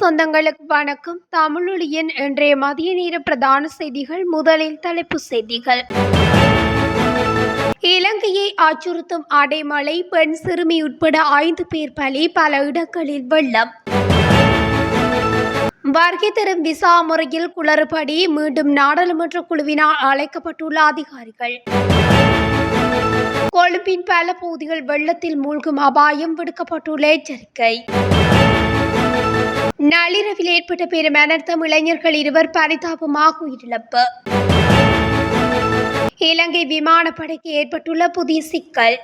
சொந்தங்களுக்கு வணக்கம். தமிழொலியின் இன்றைய மதிய நேர பிரதான செய்திகள் முதலில் தலைப்புச் செய்திகள். இலங்கையை அச்சுறுத்தும் அடைமழை பெண் சிறுமி உட்பட ஐந்து பேர் பலி பல இடங்களில் வெள்ளம். வருகை தரும் விசா முறையில் குளறுபடி மீண்டும் நாடாளுமன்ற குழுவினால் அழைக்கப்பட்டுள்ள அதிகாரிகள். கொழும்பின் பல பகுதிகள் வெள்ளத்தில் மூழ்கும் அபாயம் விடுக்கப்பட்டுள்ள எச்சரிக்கை. நள்ளிரவில் ஏற்பட்ட பெரும் அனர்த்தம் இளைஞர்கள் இருவர் பரிதாபமாக உயிரிழப்பு. இலங்கை விமானப்படைக்கு ஏற்பட்டுள்ள புதிய சிக்கல்.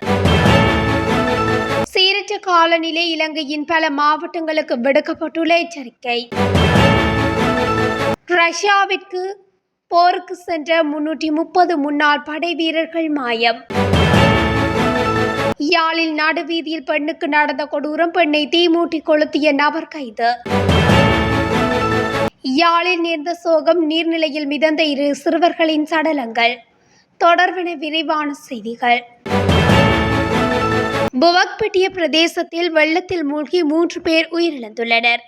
சீரற்ற காலநிலை இலங்கையின் பல மாவட்டங்களுக்கு விடுக்கப்பட்டுள்ள எச்சரிக்கை. ரஷ்யாவிற்கு போருக்கு சென்ற முன்னூற்றி முப்பது முன்னாள் படை வீரர்கள் மாயம். யாழில் நடுவீதியில் பெண்ணுக்கு நடந்த கொடூரம் பெண்ணை தீமூட்டி கொளுத்திய நபர் கைது. யாழில் நேர்ந்த சோகம் நீர்நிலையில் மிதந்த இரு சிறுவர்களின் சடலங்கள். தொடர்பென விரிவான செய்திகள். புவக்பட்டிய பிரதேசத்தில் வெள்ளத்தில் மூழ்கி மூன்று பேர் உயிரிழந்துள்ளனர்.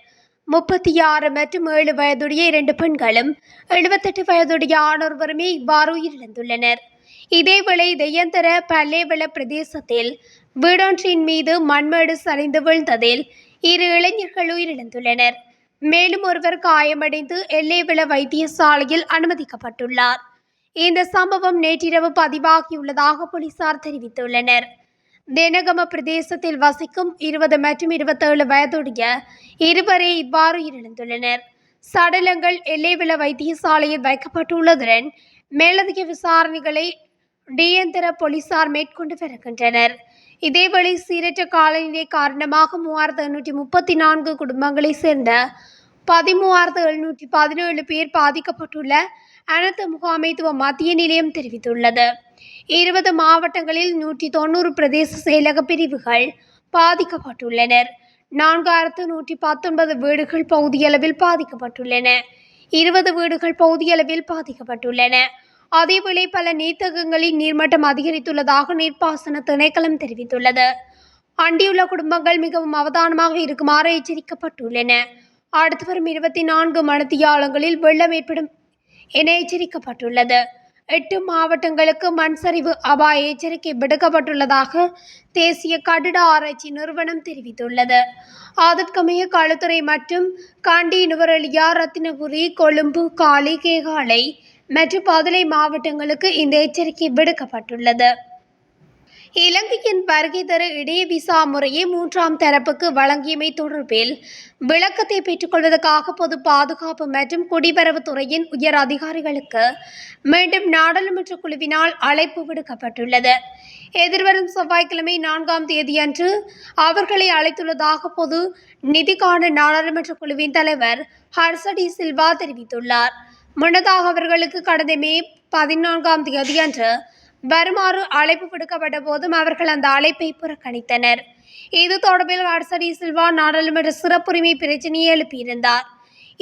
முப்பத்தி ஆறு மற்றும் ஏழு வயதுடைய இரண்டு பெண்களும் எழுபத்தெட்டு வயதுடைய ஆணொருவருமே இவ்வாறு உயிரிழந்துள்ளனர். இதேவேளை தெய்யந்தர பல்லேவள பிரதேசத்தில் வீடொன்றின் மீது மண்மேடு சரிந்து விழுந்ததில் இரு இளைஞர்கள் உயிரிழந்துள்ளனர். மேலும் ஒருவர் காயமடைந்து எல்லைவிள வைத்தியசாலையில் அனுமதிக்கப்பட்டுள்ளார். இந்த சம்பவம் நேற்றிரவு பதிவாகியுள்ளதாக போலீசார் தெரிவித்துள்ளனர். தெனகம பிரதேசத்தில் வசிக்கும் இருபது மற்றும் இருபத்தேழு வயதுடைய இருவரே இவ்வாறு உயிரிழந்துள்ளனர். சடலங்கள் எல்லைவிள வைத்தியசாலையில் வைக்கப்பட்டுள்ளதுடன் மேலதிக விசாரணைகளை டியந்திர போலீசார் மேற்கொண்டு வருகின்றனர். இதேவேளை சீரற்ற காலநிலை காரணமாக மூவாயிரத்து எழுநூற்றி முப்பத்தி நான்கு குடும்பங்களைச் சேர்ந்த பதிமூவாயிரத்து எழுநூற்றி பதினேழு பேர் பாதிக்கப்பட்டுள்ள அனைத்து முகாமைத்துவ மத்திய நிலையம் தெரிவித்துள்ளது. இருபது மாவட்டங்களில் நூற்றி தொண்ணூறு பிரதேச செயலக பிரிவுகள் பாதிக்கப்பட்டுள்ளனர். நான்காயிரத்து நூற்றி பத்தொன்பது வீடுகள் பகுதியளவில் பாதிக்கப்பட்டுள்ளன. இருபது வீடுகள் பகுதியளவில் பாதிக்கப்பட்டுள்ளன. அதேவேளை பல நீர்த்தகங்களில் நீர்மட்டம் அதிகரித்துள்ளதாக நீர்ப்பாசன திணைக்களம் தெரிவித்துள்ளது. அண்டியுள்ள குடும்பங்கள் மிகவும் அவதானமாக இருக்குமாறு எச்சரிக்கப்பட்டுள்ளன. அடுத்து வரும் இருபத்தி நான்கு மணித்தியாலங்களில் வெள்ளம் ஏற்படும் என எச்சரிக்கப்பட்டுள்ளது. எட்டு மாவட்டங்களுக்கு மண் சரிவு அபாய எச்சரிக்கை விடுக்கப்பட்டுள்ளதாக தேசிய கட்டிட ஆராய்ச்சி நிறுவனம் தெரிவித்துள்ளது. அதற்கமைய களுத்துறை மற்றும் காண்டி நுவரெலியா ரத்தினபுரி கொழும்பு காலி கேகாலை மற்றும் பதுளை மாவட்டங்களுக்கு இந்த எச்சரிக்கை விடுக்கப்பட்டுள்ளது. இலங்கையின் வருகை தர இடையே விசா முறையை மூன்றாம் தரப்புக்கு வழங்கியமை தொடர்பில் விளக்கத்தை பெற்றுக்கொள்வதற்காக பொது பாதுகாப்பு மற்றும் குடிவரவுத்துறையின் உயர் அதிகாரிகளுக்கு மீண்டும் நாடாளுமன்ற குழுவினால் அழைப்பு விடுக்கப்பட்டுள்ளது. எதிர்வரும் செவ்வாய்க்கிழமை நான்காம் தேதியன்று அவர்களை அழைத்துள்ளதாக பொது நிதிக்கான நாடாளுமன்ற குழுவின் தலைவர் ஹர்சடி சில்வா தெரிவித்துள்ளார். முன்னதாக அவர்களுக்கு கடந்த மே பதினான்காம் தேதியன்று வருமாறு அழைப்பு விடுக்கப்பட்ட போதும் அவர்கள் அந்த அழைப்பை புறக்கணித்தனர். இது தொடர்பில் அர்சடி சில்வா நாடாளுமன்ற சிறப்புரிமை பிரச்சினையை எழுப்பியிருந்தார்.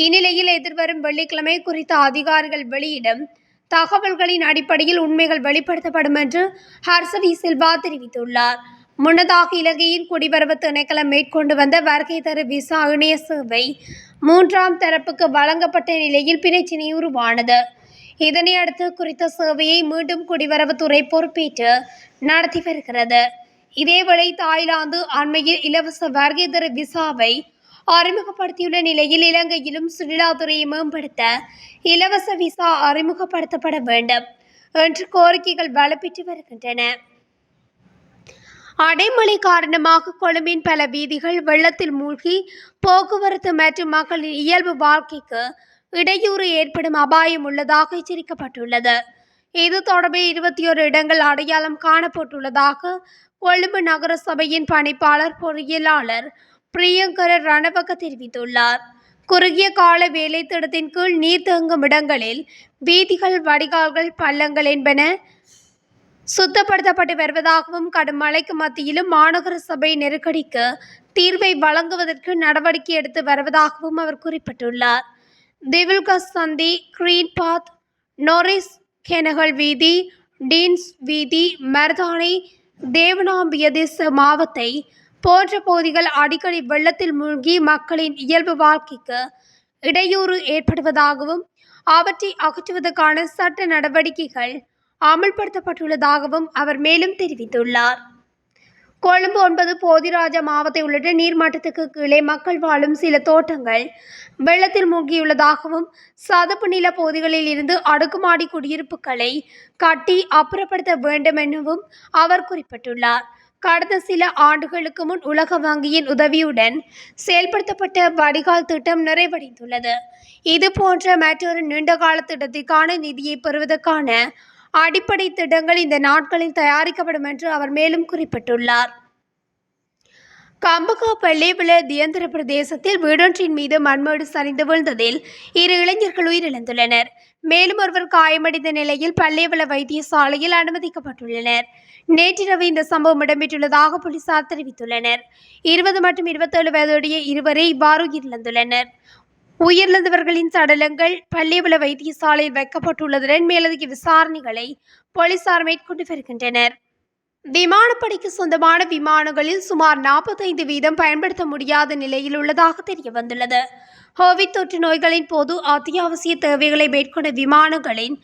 இந்நிலையில் எதிர்வரும் வெள்ளிக்கிழமை குறித்த அதிகாரிகள் வெளியிடும் தகவல்களின் அடிப்படையில் உண்மைகள் வெளிப்படுத்தப்படும் என்று ஹர்சரி சில்வா தெரிவித்துள்ளார். முன்னதாக இலங்கையின் குடிவரவு திணைக்களம் மேற்கொண்டு வந்த வருகை தரு விசா இணைய சேவை மூன்றாம் தரப்புக்கு வழங்கப்பட்ட நிலையில் பிரச்சினை உருவானது. இதனை அடுத்து குறித்த சேவையை மீண்டும் குடிவரவுத்துறை பொறுப்பேற்று நடத்தி வருகிறது. இதேவேளை தாய்லாந்து அண்மையில் இலவச வருகை தரு விசாவை அறிமுகப்படுத்தியுள்ள நிலையில் இலங்கையிலும் சுற்றுலாத்துறையை மேம்படுத்த இலவச விசா அறிமுகப்படுத்தப்பட வேண்டும் என்று கோரிக்கைகள் வலுப்பெற்று வருகின்றன. அடைமழை காரணமாக கொழும்பின் பல வீதிகள் வெள்ளத்தில் மூழ்கி போக்குவரத்து மற்றும் மக்களின் இயல்பு வாழ்க்கைக்கு இடையூறு ஏற்படும் அபாயம் உள்ளதாக எச்சரிக்கப்பட்டுள்ளது. இது தொடர்பில் இருபத்தி ஒரு இடங்கள் அடையாளம் காணப்பட்டுள்ளதாக கொழும்பு நகர சபையின் பணிப்பாளர் பொறியியலாளர் பிரியங்கர ரணவக தெரிவித்துள்ளார். குறுகிய கால வேலை திட்டத்தின் கீழ் நீர் தேங்கும் இடங்களில் வீதிகள் வடிகால்கள் பள்ளங்கள் என்பன சுத்தப்படுத்தப்பட்டு வருவதாகவும் கடும் மழைக்கு மத்தியிலும் மாநகர சபை நெருக்கடிக்கு தீர்வை வழங்குவதற்கு நடவடிக்கை எடுத்து வருவதாகவும் அவர் குறிப்பிட்டுள்ளார். திவில்கஸ் சந்தி கிரீன் பாத் நோரிஸ் கெனகல் வீதி டீன்ஸ் வீதி மருதானை தேவனாம்பியதேச மாவத்தை போன்ற பகுதிகள் அடிக்கடி வெள்ளத்தில் மூழ்கி மக்களின் இயல்பு வாழ்க்கைக்கு இடையூறு ஏற்படுவதாகவும் அவற்றை அகற்றுவதற்கான சட்ட நடவடிக்கைகள் அமல்படுத்தப்பட்டுள்ளதாகவும் அவர் மேலும் தெரிவித்துள்ளார். கொழும்பு ஒன்பது போதிராஜா மாவத்தை உள்ளிட்ட நீர்மட்டத்துக்கு கீழே மக்கள் வாழும் சில தோட்டங்கள் வெள்ளத்தில் மூழ்கியுள்ளதாகவும் சதுப்பு நில பகுதிகளில் இருந்து அடுக்குமாடி குடியிருப்புகளை கட்டி அப்புறப்படுத்த வேண்டும் எனவும் அவர் குறிப்பிட்டுள்ளார். கடந்த சில ஆண்டுகளுக்கு முன் உலக வங்கியின் உதவியுடன் செயல்படுத்தப்பட்ட வடிகால் திட்டம் நிறைவடைந்துள்ளது. இது போன்ற மற்றொரு நீண்டகால திட்டத்திற்கான நிதியை பெறுவதற்கான அடிப்படை திட்டங்கள் இந்த நாட்களில் தயாரிக்கப்படும் என்று அவர் மேலும் குறிப்பிட்டுள்ளார். கம்பகாப்பள்ளி உள்ள தியந்திர பிரதேசத்தில் வீடொன்றின் மீது மண்மேடு சரிந்து விழுந்ததில் இரு இளைஞர்கள் உயிரிழந்துள்ளனர். மேலும் ஒருவர் காயமடைந்த நிலையில் பள்ளியவள வைத்தியசாலையில் அனுமதிக்கப்பட்டுள்ளனர். நேற்றிரவு இந்த சம்பவம் இடம்பெற்றுள்ளதாக போலீசார் தெரிவித்துள்ளனர். இருபது மற்றும் இருபத்தேழு வயதுடைய இருவரே இவ்வாறு உயிரிழந்துள்ளனர். உயிரிழந்தவர்களின் சடலங்கள் பள்ளிவள வைத்தியசாலையில் வைக்கப்பட்டுள்ளதுடன் மேலதிக விசாரணைகளை போலீசார் மேற்கொண்டு வருகின்றனர். விமானப்படைக்கு சொந்தமான விமானங்களில் சுமார் நாற்பத்தைந்து வீதம் பயன்படுத்த முடியாத நிலையில் உள்ளதாக தெரிய வந்துள்ளது கோவிட் தொற்று நோய்களின் போது அத்தியாவசிய தேவைகளை மேற்கொண்ட விமானங்களின்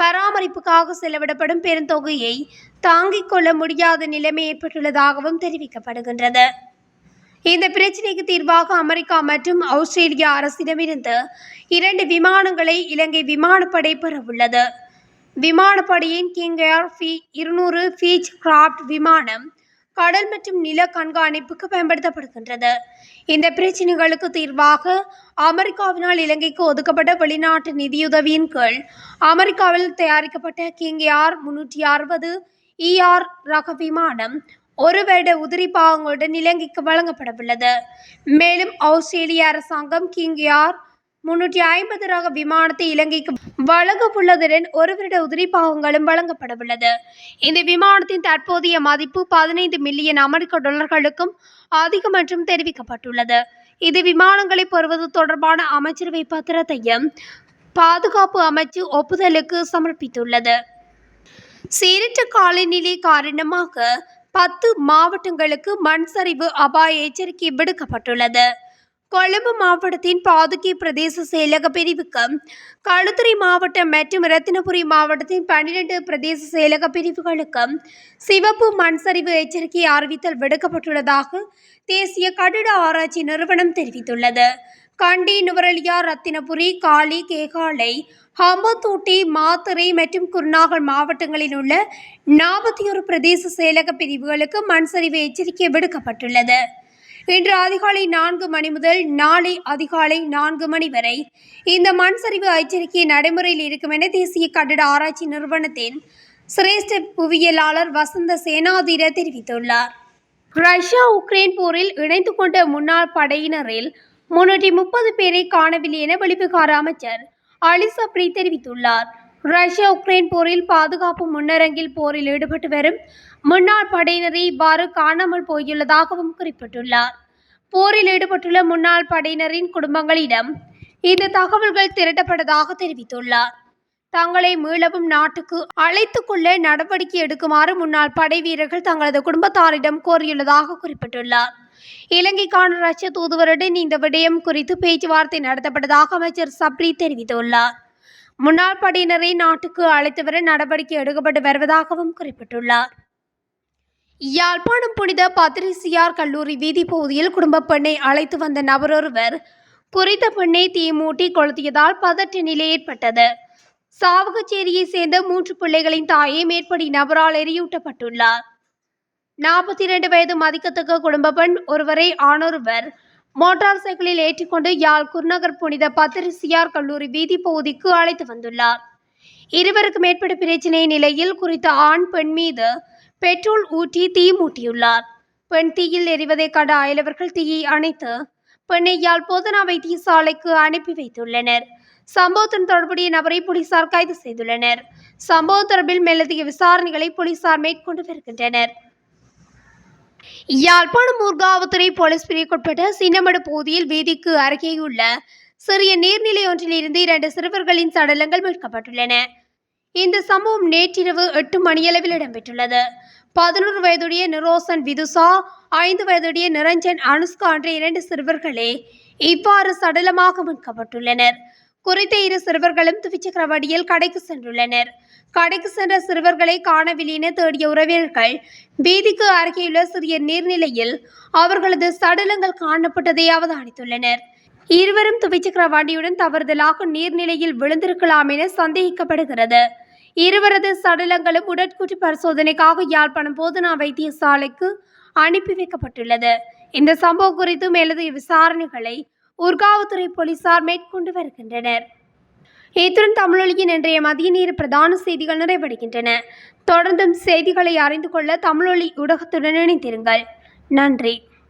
பராமரிப்புக்காக செலவிடப்படும் பெருந்தொகையை தாங்கிக் கொள்ள முடியாத நிலைமை ஏற்பட்டுள்ளதாகவும் தெரிவிக்கப்படுகின்றது. இந்த பிரச்சினைக்கு தீர்வாக அமெரிக்கா மற்றும் ஆஸ்திரேலியா அரசிடமிருந்து இரண்டு விமானங்களை இலங்கை விமானப்படை பெறவுள்ளது. விமானப்படையின் கிங் ஏர் ஃபி இருநூறு ஃபீச் கிராஃப்ட் விமானம் கடல் மற்றும் நில கண்காணிப்புக்கு பயன்படுத்தப்படுகின்றது. இந்த பிரச்சினைகளுக்கு தீர்வாக அமெரிக்காவினால் இலங்கைக்கு ஒதுக்கப்பட்ட வெளிநாட்டு நிதியுதவியின் கீழ் அமெரிக்காவில் தயாரிக்கப்பட்ட கிங் ஏர் முன்னூற்றி அறுபது இஆர் ரக விமானம் ஒரு வருட உதிரி பாகங்களுடன் இலங்கைக்கு வழங்கப்படவுள்ளது. மேலும் ஆஸ்திரேலிய அரசாங்கம் கிங் யார் முன்னூற்றி ஐம்பது ரக விமானத்தை இலங்கைக்கு வழங்கவுள்ளதுடன் ஒரு வருட உதிரி பாகங்களும் வழங்கப்படவுள்ளது. இந்த விமானத்தின் தற்போதைய மதிப்பு பதினைந்து மில்லியன் அமெரிக்க டாலர்களுக்கும் அதிகம் என்றும் தெரிவிக்கப்பட்டுள்ளது. இது விமானங்களை பெறுவது தொடர்பான அமைச்சரவை பத்திரத்தையும் பாதுகாப்பு அமைச்சு ஒப்புதலுக்கு சமர்ப்பித்துள்ளது. சீரற்ற காலநிலை காரணமாக பத்து மாவட்டங்களுக்கு மண் சரிவு அபாய எச்சரிக்கை விடுக்கப்பட்டுள்ளது. கொழும்பு மாவட்டத்தின் பாதுகை பிரதேச செயலக பிரிவுக்கு களுத்துறை மாவட்டம் மற்றும் ரத்தினபுரி மாவட்டத்தின் பன்னிரண்டு பிரதேச செயலக பிரிவுகளுக்கு சிவப்பு மண் சரிவு எச்சரிக்கை அறிவித்தல் விடுக்கப்பட்டுள்ளதாக தேசிய கட்டிட ஆராய்ச்சி நிறுவனம் தெரிவித்துள்ளது. கண்டி நுவரலியா ரத்தினபுரி காளி கேகாலை ஹம்பத்தூட்டி மாத்தறை மற்றும் குருநாகல் மாவட்டங்களில் உள்ள நாற்பத்தி ஒரு பிரதேச செயலக பிரிவுகளுக்கு மண் சரிவு எச்சரிக்கை விடுக்கப்பட்டுள்ளது. இன்று அதிகாலை நான்கு மணி முதல் நாளை அதிகாலை நான்கு மணி வரை இந்த மண் சரிவு எச்சரிக்கை நடைமுறையில் இருக்கும் என தேசிய கட்டிட ஆராய்ச்சி நிறுவனத்தின் சிரேஷ்ட புவியியலாளர் வசந்த சேனாதீர தெரிவித்துள்ளார். ரஷ்யா உக்ரைன் போரில் இணைந்து கொண்ட முன்னாள் படையினரில் முன்னூற்றி முப்பது பேரை காணவில்லை என வெளிவிகார அமைச்சர் அலி சப்ரி தெரிவித்துள்ளார். ரஷ்யா உக்ரைன் போரில் பாதுகாப்பு முன்னரங்கில் போரில் ஈடுபட்டு வரும் முன்னாள் படையினரை இவ்வாறு காணாமல் போயுள்ளதாகவும் குறிப்பிட்டுள்ளார். போரில் ஈடுபட்டுள்ள முன்னாள் படையினரின் குடும்பங்களிடம் இந்த தகவல்கள் திரட்டப்பட்டதாக தெரிவித்துள்ளார். தங்களை மீளவும் நாட்டுக்கு அழைத்து கொள்ள நடவடிக்கை எடுக்குமாறு முன்னாள் படை வீரர்கள் தங்களது குடும்பத்தாரிடம் கோரியுள்ளதாக குறிப்பிட்டுள்ளார். இலங்கைக்கான ரஷ்ய தூதுவருடன் இந்த விடயம் குறித்து பேச்சுவார்த்தை நடத்தப்பட்டதாக அமைச்சர் சப்ரி தெரிவித்துள்ளார். முன்னாள் படையினரை நாட்டுக்கு அழைத்து வர நடவடிக்கை எடுக்கப்பட்டு வருவதாகவும் குறிப்பிட்டுள்ளார். யாழ்ப்பாணம் புனித பத்திரிசியார் கல்லூரி வீதி பகுதியில் குடும்ப பெண்ணை அழைத்து வந்த நபரொருவர் குறித்த பெண்ணை தீமூட்டி கொளுத்தியதால் பதற்ற நிலை ஏற்பட்டது. சாவகச்சேரியை சேர்ந்த மூன்று பிள்ளைகளின் தாயே மேற்படி நபரால் எரியூட்டப்பட்டுள்ளார். நாற்பத்தி இரண்டு வயது மதிக்கத்தக்க குடும்ப பெண் ஒருவரை ஆணொருவர் மோட்டார் சைக்கிளில் ஏற்றிக்கொண்டு யாழ் குருநகர் புனித பத்திரிசியார் கல்லூரி வீதி பகுதிக்கு அழைத்து வந்துள்ளார். இருவருக்கு மேற்பட்ட பிரச்சினை நிலையில் குறித்த ஆண் பெண் மீது பெட்ரோல் ஊற்றி தீ மூட்டியுள்ளார். பெண் தீயில் எரிவதை கண்ட அயலவர்கள் தீயை அணைத்து பெண்ணை யாழ் போதனா வைத்தியசாலைக்கு அனுப்பி வைத்துள்ளனர். சம்பவத்துடன் தொடர்புடைய நபரை போலீசார் கைது செய்துள்ளனர். சம்பவம் தொடர்பில் மேலதிக விசாரணைகளை போலீசார் மேற்கொண்டு வருகின்றனர். யாழ்ப்பாணம் ஊர்காவத்துறை போலீஸ் பிரிவுக்குட்பட்ட சின்னமடு பகுதியில் வீதிக்கு அருகேயுள்ள சிறிய நீர்நிலை ஒன்றில் இருந்து இரண்டு சிறுவர்களின் சடலங்கள் மீட்கப்பட்டுள்ளன. இந்த சம்பவம் நேற்றிரவு எட்டு மணியளவில் இடம்பெற்றுள்ளது. பதினோரு வயதுடைய நிரோசன் விதுசா ஐந்து வயதுடைய நிரஞ்சன் அனுஷ்கா என்ற இரண்டு சிறுவர்களே இவ்வாறு சடலமாக மீட்கப்பட்டுள்ளனர். குறித்த இரு சிறுவர்களும் துவிச்சக்கரவாடியில் கடைக்கு சென்றுள்ளனர். கடைக்கு சென்ற சிறுவர்களை காணவில்லைன தேடிய உறவினர்கள் வீதிக்கு அருகேயுள்ள சிறிய நீர்நிலையில் அவர்களது சடலங்கள் காணப்பட்டதை அவதானித்துள்ளனர். இருவரும் துவிச்சக்கர வண்டியுடன் தவறுதலாக நீர்நிலையில் விழுந்திருக்கலாம் என சந்தேகிக்கப்படுகிறது. இருவரது சடலங்களும் உடற்கூற்று பரிசோதனைக்காக யாழ்ப்பாணம் போதனா வைத்தியசாலைக்கு அனுப்பி வைக்கப்பட்டுள்ளது. இந்த சம்பவம் குறித்து மேலதிக விசாரணைகளை ஊர்காவத்துறை போலீசார் மேற்கொண்டு வருகின்றனர். இத்துடன் தமிழொலியின் இன்றைய மதிய நேர பிரதான செய்திகள் நிறைவடைகின்றன. தொடர்ந்தும் செய்திகளை அறிந்து கொள்ள தமிழொலி ஊடகத்துடன் இணைந்திருங்கள். நன்றி.